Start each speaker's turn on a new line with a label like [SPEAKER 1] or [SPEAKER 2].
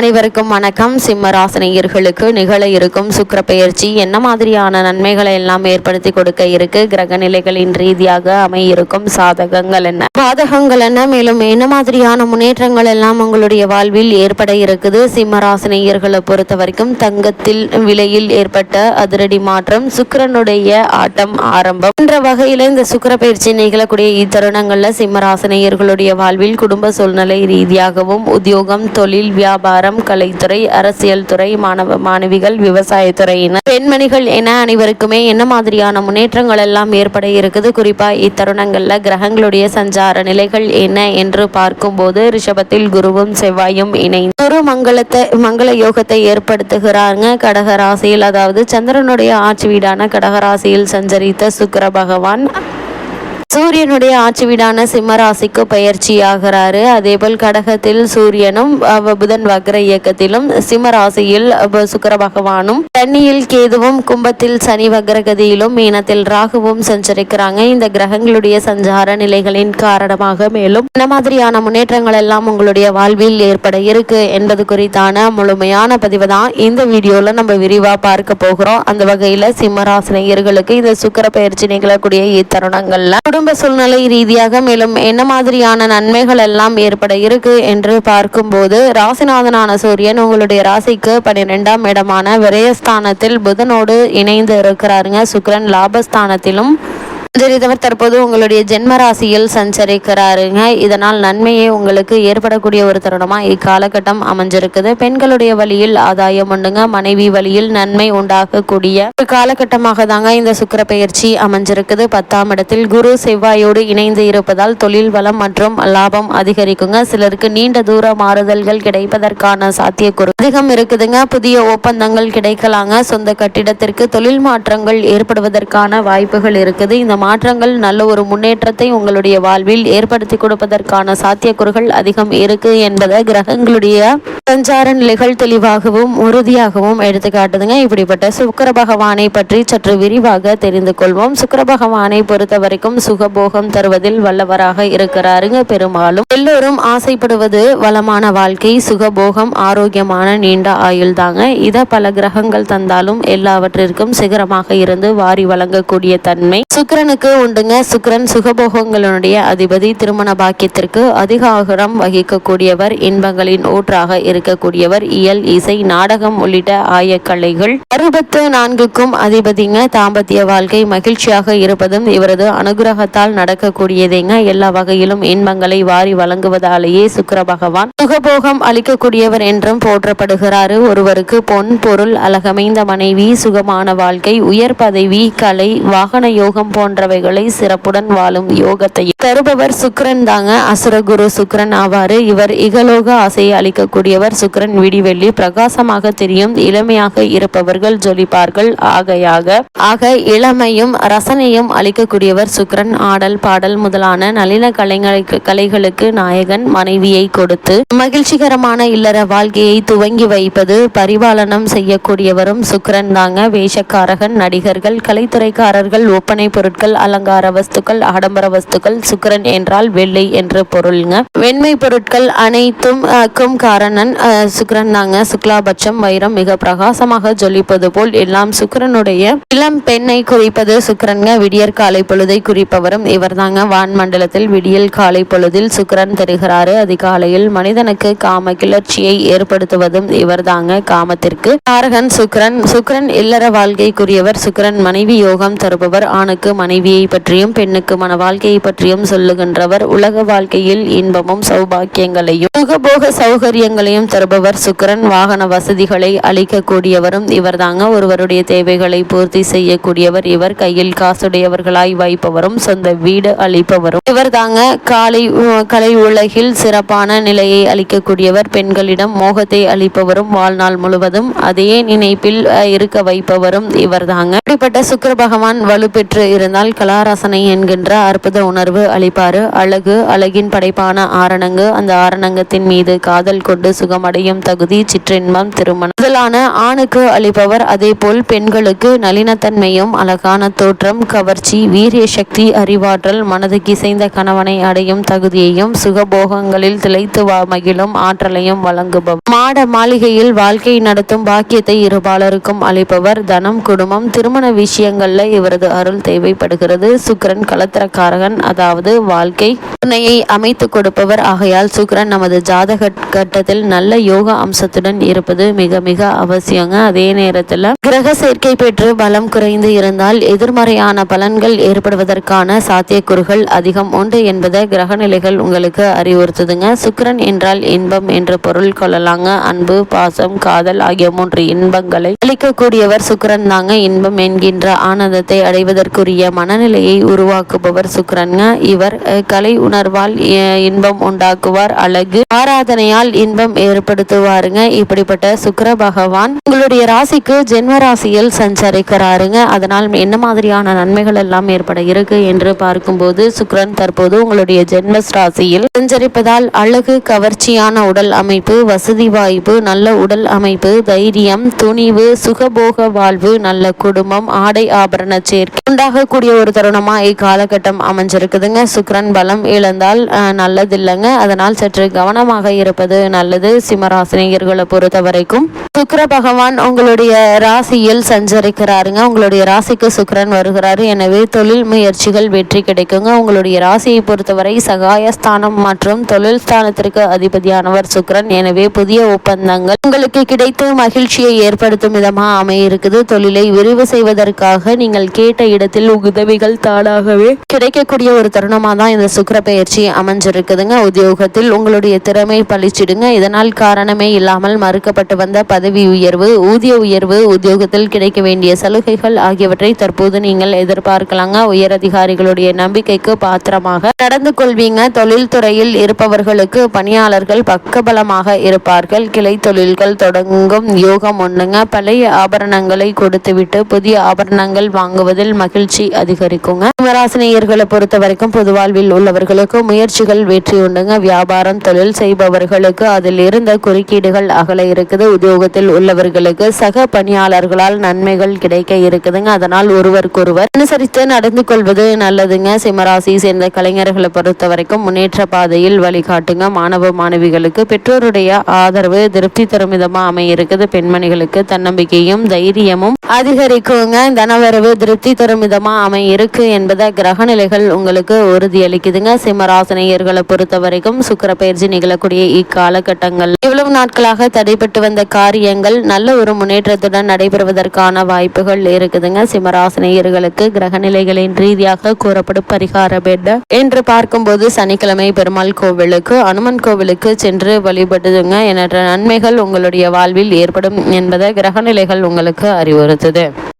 [SPEAKER 1] அனைவருக்கும் வணக்கம். சிம்ம ராசினியர்களுக்கு நிகழ இருக்கும் சுக்கிர பெயர்ச்சி என்ன மாதிரியான நன்மைகளை எல்லாம் ஏற்படுத்தி கொடுக்க இருக்கு? கிரக நிலைகளின் ரீதியாக அமையிருக்கும் சாதகங்கள் என்ன? பாதகங்கள் என்ன? மேலும் என்ன மாதிரியான முன்னேற்றங்கள் எல்லாம் உங்களுடைய வாழ்வில் ஏற்பட இருக்குது? சிம்ம ராசினியர்களை பொறுத்த வரைக்கும் தங்கத்தில் விலையில் ஏற்பட்ட அதிரடி மாற்றம் சுக்கிரனுடைய ஆட்டம் ஆரம்பம். என்ற வகையில இந்த சுக்கிர பயிற்சி நிகழக்கூடிய இத்தருணங்கள்ல சிம்ம ராசினியர்களுடைய வாழ்வில் குடும்ப சூழ்நிலை ரீதியாகவும் உத்தியோகம் தொழில் வியாபாரம் கலைத்துறை அரசியல் துறை மாணவ மாணவிகள் விவசாயத்துறையினர் பெண்மணிகள் என அனைவருக்குமே என்ன மாதிரியான முன்னேற்றங்கள் எல்லாம் ஏற்பட இருக்குது? குறிப்பா இத்தருணங்கள்ல கிரகங்களுடைய சஞ்சார நிலைகள் என்ன என்று பார்க்கும்போது ரிஷபத்தில் குருவும் செவ்வாயும் இணைந்து குரு மங்களத்தை மங்கள யோகத்தை ஏற்படுத்துகிறாங்க கடகராசியில் அதாவது சந்திரனுடைய ஆட்சி வீடான கடகராசியில் சஞ்சரித்த சுக்கர பகவான். சூரியனுடைய ஆட்சி வீடான சிம்மராசிக்கு பயிற்சி ஆகிறாரு அதேபோல் கடகத்தில் சூரியனும் புதன் வக்ர இயக்கத்திலும் சிம்மராசியில் சுக்கர பகவானும் தண்ணியில் கேதுவும் கும்பத்தில் சனி வக்ரகதியிலும் மீனத்தில் ராகுவும் சஞ்சரிக்கிறாங்க. இந்த கிரகங்களுடைய சஞ்சார நிலைகளின் காரணமாக மேலும் என்ன மாதிரியான முன்னேற்றங்கள் எல்லாம் உங்களுடைய வாழ்வில் ஏற்பட இருக்கு என்பது குறித்தான முழுமையான பதிவு தான் இந்த வீடியோல நம்ம விரிவா பார்க்க போகிறோம். அந்த வகையில சிம்மராசினியர்களுக்கு இந்த சுக்கர பயிற்சி நிகழக்கூடிய இத்தருணங்கள்ல குடும்ப சூழ்நிலை ரீதியாக மேலும் என்ன மாதிரியான நன்மைகள் எல்லாம் ஏற்பட இருக்கு என்று பார்க்கும்போது ராசிநாதனான சூரியன் உங்களுடைய ராசிக்கு பன்னிரெண்டாம் இடமான விரயஸ்தானத்தில் புதனோடு இணைந்து இருக்கிறாருங்க. சுக்கரன் லாபஸ்தானத்திலும் சஞ்சரித்தவர் தற்போது உங்களுடைய ஜென்ம ராசியில் சஞ்சரிக்கிறாருங்க. இதனால் நன்மையே உங்களுக்கு ஏற்படக்கூடிய ஒரு தருணமா இக்காலகட்டம் அமைஞ்சிருக்குது. பெண்களுடைய வழியில் ஆதாயம் உண்டுங்க. மனைவி வழியில் நன்மை உண்டாகக்கூடிய ஒரு காலகட்டமாக தாங்க இந்த சுக்கர பயிற்சி அமைஞ்சிருக்குது. பத்தாம் இடத்தில் குரு செவ்வாயோடு இணைந்து இருப்பதால் தொழில் வளம் மற்றும் லாபம் அதிகரிக்குங்க. சிலருக்கு நீண்ட தூர மாறுதல்கள் கிடைப்பதற்கான சாத்தியக்கூறு அதிகம் இருக்குதுங்க. புதிய ஒப்பந்தங்கள் கிடைக்கலாங்க. சொந்த கட்டிடத்திற்கு தொழில் மாற்றங்கள் ஏற்படுவதற்கான வாய்ப்புகள் இருக்குது. இந்த மாற்றங்கள் நல்ல ஒரு முன்னேற்றத்தை உங்களுடைய வாழ்வில் ஏற்படுத்தி கொடுப்பதற்கான சாத்தியக்கூறுகள் அதிகம் இருக்கு என்பதை கிரகங்களுடைய சஞ்சார நிலைகள் தெளிவாகவும் உறுதியாகவும் எடுத்துக்காட்டுதுங்க இப்படிப்பட்ட சுக்கர பகவானை பற்றி சற்று விரிவாக தெரிந்து கொள்வோம். சுக்கர பகவானை பொறுத்த வரைக்கும் சுகபோகம் தருவதில் வல்லவராக இருக்கிறாருங்க பெரும்பாலும் எல்லோரும் ஆசைப்படுவது வளமான வாழ்க்கை சுகபோகம் ஆரோக்கியமான நீண்ட ஆயுள் தாங்க இதை பல கிரகங்கள் தந்தாலும் எல்லாவற்றிற்கும் சிகரமாக இருந்து வாரி வழங்கக்கூடிய தன்மை. சுக்கிரனுக்கு உண்டுங்க. சுக்கிரன் சுகபோகங்களுடைய அதிபதி. திருமண பாக்கியத்திற்கு அதிகாரம் வகிக்கக்கூடியவர். இன்பங்களின் ஊற்றாக இருக்கக்கூடியவர். இயல் இசை நாடகம் உள்ளிட்ட ஆயக்கலைகள். அறுபத்து நான்குக்கும் அதிபதிங்க. தாம்பத்திய வாழ்க்கை மகிழ்ச்சியாக இருப்பதும் இவரது அனுகிரகத்தால் நடக்கக்கூடியதேங்க. எல்லா வகையிலும் இன்பங்களை வாரி வழங்குவதாலேயே சுக்கர பகவான் சுகபோகம் அளிக்கக்கூடியவர் என்றும் போற்றப்படுகிறாரு. ஒருவருக்கு பொன் பொருள் அழகமைந்த மனைவி சுகமான வாழ்க்கை உயர் பதவி கலை வாகன யோகம் போன்ற போன்றவைகளை சிறப்புடன் வாழும் யோகத்தை தருபவர் சுக்கரன் தாங்க. அசுரகுரு சுக்கிரன் ஆவாரு. இவர் இகலோக ஆசையை அளிக்கக்கூடியவர். சுக்கிரன் விடிவெள்ளி பிரகாசமாக தெரியும். இளமையாக இருப்பவர்கள் ஜொலிப்பார்கள். ஆகையாக ஆக இளமையும் ரசனையும் அளிக்கக்கூடியவர் சுக்கரன். ஆடல் பாடல் முதலான நளின கலைகளுக்கு கலைகளுக்கு நாயகன். மனைவியை கொடுத்து மகிழ்ச்சிகரமான இல்லற வாழ்க்கையை துவங்கி வைப்பது பரிபாலனம் செய்யக்கூடியவரும் சுக்கரன் தாங்க. வேஷக்காரகன் நடிகர்கள் கலைத்துறைக்காரர்கள் ஒப்பனை பொருட்கள் அலங்கார வஸ்துக்கள் ஆடம்பர வஸ்துக்கள் சுக்கரன் என்றால் வெள்ளை என்று பொருளுங்க. வெண்மை பொருட்கள் அனைத்தும் காரணன் சுக்கரன் தாங்க. சுக்லாபட்சம் வைரம் மிக பிரகாசமாக ஜொலிப்பது போல் எல்லாம் சுக்கரனுடைய இளம் பெண்ணை குறிப்பது சுக்கரன்க. விடியற் காலை பொழுதை குறிப்பவரும் இவர் தாங்க வான் மண்டலத்தில் விடியல் காலை பொழுதில் சுக்கரன் தருகிறாரு அதிகாலையில் மனிதனுக்கு காம கிளர்ச்சியை ஏற்படுத்துவதும் இவர் தாங்க காமத்திற்கு காரகன் சுக்கரன். சுக்கரன் இல்லற வாழ்க்கைக்குரியவர். சுக்கரன் மனைவி யோகம் தருபவர். ஆணுக்கு மனைவி மனைவியை பற்றியும் பெண்ணுக்கு மன வாழ்க்கையை பற்றியும் சொல்லுகின்றவர். உலக வாழ்க்கையில் இன்பமும் சௌபாக்கியங்களையும் சுகபோக சௌகரியங்களையும் தருபவர் சுக்கரன். வாகன வசதிகளை அளிக்கக்கூடியவரும் இவர்தாங்க. ஒருவருடைய தேவைகளை பூர்த்தி செய்யக்கூடியவர் இவர். கையில் காசுடையவர்களாய் வைப்பவரும் சொந்த வீடு அளிப்பவரும் இவர் தாங்க காலை கலை உலகில் சிறப்பான நிலையை அளிக்கக்கூடியவர். பெண்களிடம் மோகத்தை அளிப்பவரும் வாழ்நாள் முழுவதும் அதே நினைப்பில் இருக்க வைப்பவரும் இவர் தாங்க இப்படிப்பட்ட சுக்கர பகவான் வலுப்பெற்று இருந்தால் கலாரசனை என்கின்ற அற்புத உணர்வு அளிப்பாரு. அழகு அழகின் படைப்பான ஆரணங்கு அந்த ஆரணங்கத்தின் மீது காதல் கொண்டு சுகமடையும் தகுதி சிற்றின்பம் திருமணம். முதலான ஆணுக்கு அளிப்பவர் அதேபோல் பெண்களுக்கு நளினத்தன்மையும் அழகான தோற்றம் கவர்ச்சி வீரிய சக்தி அறிவாற்றல் மனதுக்கு இசைந்த கணவனை அடையும் தகுதியையும் சுகபோகங்களில் திளைத்து வா- மகிழும் ஆற்றலையும் வழங்குபவர். மாட மாளிகையில் வாழ்க்கை நடத்தும் பாக்கியத்தை இருபாலருக்கும் அளிப்பவர். தனம் குடும்பம் திருமண விஷயங்கள்ல இவரது அருள் தேவைப்படுகிறது. சுக்கிரன் கலத்திரக்காரகன் அதாவது வாழ்க்கை துணையை அமைத்து கொடுப்பவர். ஆகையால் சுக்கிரன் நமது ஜாதக கட்டத்தில் நல்ல யோக அம்சத்துடன் இருப்பது மிக மிக அவசியங்க. அதே நேரத்தில் கிரக சேர்க்கை பெற்று பலம் குறைந்து இருந்தால் எதிர்மறையான பலன்கள் ஏற்படுவதற்கான சாத்தியக்கூறுகள் அதிகம். உண்டு என்பதை கிரகநிலைகள் உங்களுக்கு அறிவுறுத்துதுங்க. சுக்கரன் என்றால் இன்பம் என்று பொருள் கொள்ளலாங்க. அன்பு பாசம் காதல் ஆகிய மூன்று இன்பங்களை அளிக்கக்கூடியவர் சுக்கரன் தாங்க. இன்பம் என்கின்ற ஆனந்தத்தை அடைவதற்குரிய மன மனநிலையை உருவாக்குபவர் சுக்கிரன்ங்க இவர் கலை உணர்வால் இன்பம் உண்டாக்குவார். அழகு ஆராதனையால் இன்பம் ஏற்படுத்துவாருங்க. இப்படிப்பட்ட சுக்கர பகவான் உங்களுடைய ராசிக்கு ஜென்ம ராசியில் சஞ்சரிக்கிறாருங்க. அதனால் என்ன மாதிரியான நன்மைகள் எல்லாம் ஏற்பட இருக்கு என்று பார்க்கும்போது சுக்கிரன் தற்போது உங்களுடைய ஜென்ம ராசியில் சஞ்சரிப்பதால் அழகு கவர்ச்சியான உடல் அமைப்பு வசதி வாய்ப்பு நல்ல உடல் அமைப்பு தைரியம் துணிவு சுகபோக வாழ்வு நல்ல குடும்பம் ஆடை ஆபரண சேர்க்கை உண்டாகக்கூடிய ஒரு தருணமா இக்காலகட்டம் அமைஞ்சிருக்குதுங்க. சுக்ரன் பலம் இழந்தால் அஹ், நல்லதில்லைங்க. அதனால் சற்று கவனமாக இருப்பது நல்லது. சிம்மராசினியர்களை பொறுத்த வரைக்கும் சுக்கர பகவான் உங்களுடைய ராசியில் சஞ்சரிக்கிறாருங்க. உங்களுடைய ராசிக்கு சுக்கரன் வருகிறாரு. எனவே தொழில் முயற்சிகள் வெற்றி கிடைக்குங்க. உங்களுடைய ராசியை பொறுத்தவரை சகாயஸ்தானம் மற்றும் தொழில் ஸ்தானத்திற்கு அதிபதியானவர் சுக்கரன். எனவே புதிய ஒப்பந்தங்கள் உங்களுக்கு கிடைத்து மகிழ்ச்சியை ஏற்படுத்தும் விதமாக அமைய இருக்குது தொழிலை விரிவு செய்வதற்காக நீங்கள் கேட்ட இடத்தில் உதவிகள் தானாகவே கிடைக்கக்கூடிய ஒரு தருணமாக தான் இந்த சுக்கர பயிற்சி அமைஞ்சிருக்குதுங்க. உத்தியோகத்தில் உங்களுடைய திறமை பளிச்சிடுங்க இதனால் காரணமே இல்லாமல் மறுக்கப்பட்டு வந்த பதவி உயர்வு ஊதிய உயர்வு உத்தியோகத்தில் கிடைக்க வேண்டிய சலுகைகள் ஆகியவற்றை தற்போது நீங்கள் எதிர்பார்க்கலாங்க. உயர் அதிகாரிகளுடைய நம்பிக்கைக்கு பாத்திரமாக நடந்து கொள்வீங்க. தொழில்துறையில் இருப்பவர்களுக்கு பணியாளர்கள் பக்கபலமாக இருப்பார்கள். கிளை தொழில்கள் தொடங்கும் யோகம் ஒண்ணுங்க. பழைய ஆபரணங்களை கொடுத்துவிட்டு புதிய ஆபரணங்கள் வாங்குவதில் மகிழ்ச்சி அதிகரிக்குங்க. சிம்மராசினியர்களை பொறுத்த வரைக்கும் பொது வாழ்வில் உள்ளவர்களுக்கு முயற்சிகள் வெற்றி உண்டுங்க. வியாபாரம் தொழில் செய்பவர்களுக்கு அதில் இருந்த குறுக்கீடுகள் அகல இருக்குது. உத்தியோக உத்தியோகத்தில் உள்ளவர்களுக்கு சக பணியாளர்களால் நன்மைகள் கிடைக்க இருக்குதுங்க. அதனால் ஒருவருக்கொருவர் அனுசரித்து நடந்து கொள்வது நல்லதுங்க. சிம்மராசி சேர்ந்த கலைஞர்களை பொறுத்த வரைக்கும் முன்னேற்ற பாதையில் வழிகாட்டுங்க. மாணவ மாணவிகளுக்கு பெற்றோருடைய ஆதரவு திருப்தி தரும் விதமா அமையிருக்குது. பெண்மணிகளுக்கு தன்னம்பிக்கையும் தைரியமும் அதிகரிக்குங்க. தனவரவு திருப்தி தரும் விதமா அமைய இருக்கு என்பதை கிரகநிலைகள் உங்களுக்கு உறுதியளிக்குதுங்க. சிம்மராசினியர்களை பொறுத்த வரைக்கும் சுக்கிர பயிற்சி நிகழக்கூடிய இக்காலகட்டங்கள் இவ்வளவு நாட்களாக தடைப்பட்டு வந்த காரியங்கள் நல்ல ஒரு முன்னேற்றத்துடன் நடைபெறுவதற்கான வாய்ப்புகள் இருக்குதுங்க. சிம்மராசினியர்களுக்கு கிரகநிலைகளின் ரீதியாக கூறப்படும் பரிகாரம் என்ன? என்று பார்க்கும்போது சனிக்கிழமை பெருமாள் கோவிலுக்கு அனுமன் கோவிலுக்கு சென்று வழிபடுதுங்க. எண்ணற்ற நன்மைகள் உங்களுடைய வாழ்வில் ஏற்படும் என்பதை கிரகநிலைகள் உங்களுக்கு அறிவுறுத்துது.